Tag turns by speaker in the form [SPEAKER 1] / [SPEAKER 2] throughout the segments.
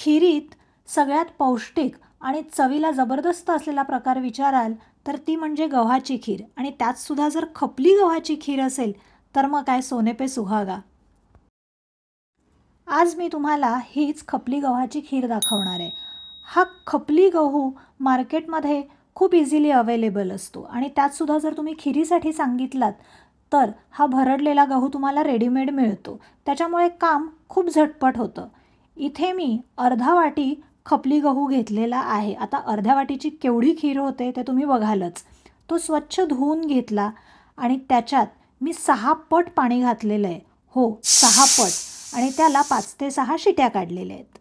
[SPEAKER 1] खिरीत सगळ्यात पौष्टिक आणि चवीला जबरदस्त असलेला प्रकार विचाराल तर ती म्हणजे गव्हाची खीर. आणि त्यातसुद्धा जर खपली गव्हाची खीर असेल तर मग काय सोने पे सुहागा. आज मी तुम्हाला हीच खपली गव्हाची खीर दाखवणार आहे. हा खपली गहू मार्केटमध्ये खूप इझिली अवेलेबल असतो. आणि त्यातसुद्धा जर तुम्ही खिरीसाठी सांगितलात तर हा भरडलेला गहू तुम्हाला रेडीमेड मिळतो. त्याच्यामुळे काम खूप झटपट होतं. इथे मी अर्धा वाटी खपली गहू घेतलेला आहे. आता अर्ध्या वाटीची केवढी खीर होते ते तुम्ही बघालच. तो स्वच्छ धुवून घेतला आणि त्याच्यात मी सहा पट पाणी घातलेलं आहे. हो सहा पट. आणि त्याला पाच ते सहा शिट्या काढलेल्या आहेत.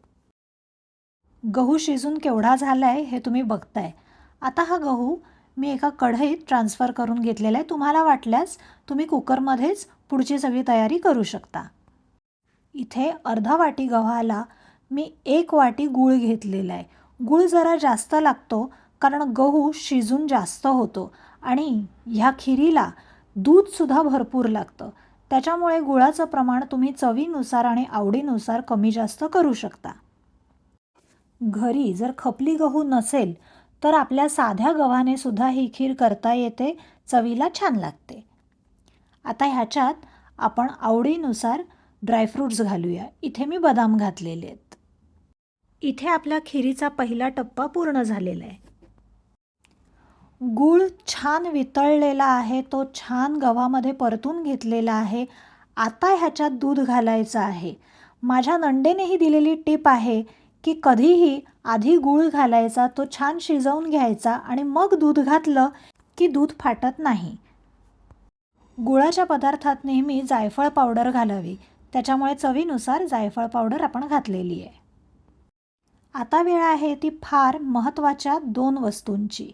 [SPEAKER 1] गहू शिजून केवढा झाला आहे हे तुम्ही बघताय. आता हा गहू मी एका कढईत ट्रान्स्फर करून घेतलेला आहे. तुम्हाला वाटल्यास तुम्ही कुकरमध्येच पुढची सगळी तयारी करू शकता. इथे अर्धा वाटी गव्हाला मी एक वाटी गूळ घेतलेला आहे. गूळ जरा जास्त लागतो कारण गहू शिजून जास्त होतो आणि ह्या खिरीला दूधसुद्धा भरपूर लागतं. त्याच्यामुळे गुळाचं प्रमाण तुम्ही चवीनुसार आणि आवडीनुसार कमी जास्त करू शकता. घरी जर खपली गहू नसेल तर आपल्या साध्या गव्हाने सुद्धा ही खीर करता येते चवीला छान लागते. आता ह्याच्यात आपण आवडीनुसार ड्रायफ्रूट्स घालूया. इथे मी बदाम घातलेले आहेत. इथे आपल्या खिरीचा पहिला टप्पा पूर्ण झालेला आहे. गूळ छान वितळलेला आहे. तो छान गव्हामध्ये परतून घेतलेला आहे. आता ह्याच्यात दूध घालायचं आहे. माझ्या नंडेनेही दिलेली टीप आहे की कधीही आधी गूळ घालायचा तो छान शिजवून घ्यायचा आणि मग दूध घातलं की दूध फाटत नाही. गुळाच्या पदार्थात नेहमी जायफळ पावडर घालावी. त्याच्यामुळे चवीनुसार जायफळ पावडर आपण घातलेली आहे. आता वेळ आहे ती फार महत्त्वाच्या दोन वस्तूंची.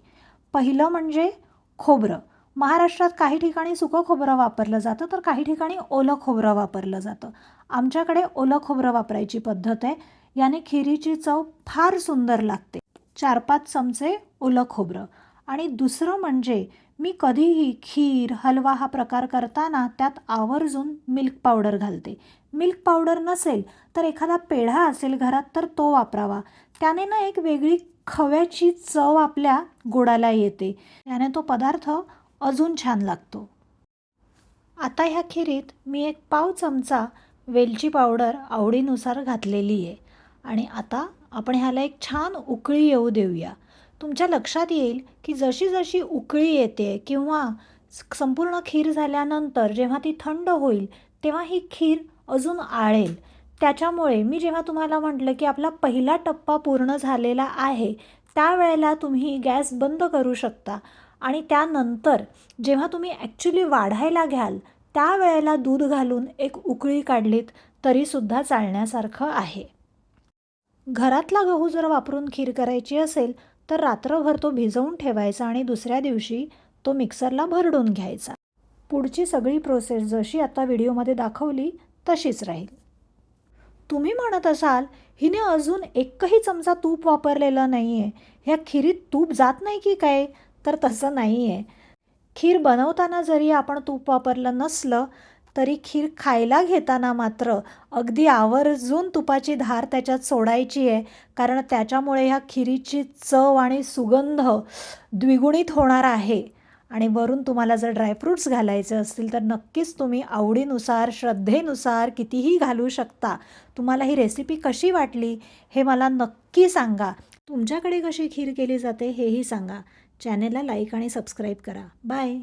[SPEAKER 1] पहिलं म्हणजे खोबरं. महाराष्ट्रात काही ठिकाणी सुकं खोबरं वापरलं जातं तर काही ठिकाणी ओलं खोबरं वापरलं जातं. आमच्याकडे ओलं खोबरं वापरायची पद्धत आहे. याने खिरीची चव फार सुंदर लागते. चार पाच चमचे ओलं खोबरं. आणि दुसरं म्हणजे मी कधीही खीर हलवा हा प्रकार करताना त्यात आवर्जून मिल्क पावडर घालते. मिल्क पावडर नसेल तर एखादा पेढा असेल घरात तर तो वापरावा. त्याने ना एक वेगळी खव्याची चव आपल्या गोडाला येते. त्याने तो पदार्थ अजून छान लागतो. आता ह्या खिरीत मी एक पाव चमचा वेलची पावडर आवडीनुसार घातलेली आहे. आणि आता आपण ह्याला एक छान उकळी येऊ देऊया. तुमच्या लक्षात येईल की जशी जशी उकळी येते किंवा संपूर्ण खीर झाल्यानंतर जेव्हा ती थंड होईल तेव्हा ही खीर अजून आळेल. त्याच्यामुळे मी जेव्हा तुम्हाला म्हटलं की आपला पहिला टप्पा पूर्ण झालेला आहे त्यावेळेला तुम्ही गॅस बंद करू शकता. आणि त्यानंतर जेव्हा तुम्ही ॲक्च्युली वाढायला घ्याल त्यावेळेला दूध घालून एक उकळी काढलीत तरीसुद्धा चालण्यासारखं आहे. घरातला गहू जर वापरून खीर करायची असेल तर रात्रभर तो भिजवून ठेवायचा आणि दुसऱ्या दिवशी तो मिक्सरला भरडून घ्यायचा. पुढची सगळी प्रोसेस जशी आता व्हिडिओमध्ये दाखवली तशीच राहील. तुम्ही म्हणत असाल हिने अजून एकही चमचा तूप वापरलेलं नाही आहे ह्या खिरीत तूप जात नाही की काय? तर तसं नाही आहे खीर बनवताना जरी आपण तूप वापरलं नसलं तरी खीर खायला घेताना मात्र अगदी आवर्जून तुपाची धार त्याच्यात सोडायची आहे. कारण त्याच्यामुळे ह्या खिरीची चव आणि सुगंध द्विगुणित होणार आहे. आणि वरून तुम्हाला जर ड्रायफ्रूट्स घालायचे असतील तर नक्कीच तुम्ही आवडीनुसार श्रद्धेनुसार कितीही घालू शकता. तुम्हाला ही रेसिपी कशी वाटली हे मला नक्की सांगा. तुमच्याकडे कशी खीर केली जाते हेही सांगा. चॅनेलला लाईक आणि सबस्क्राईब करा. बाय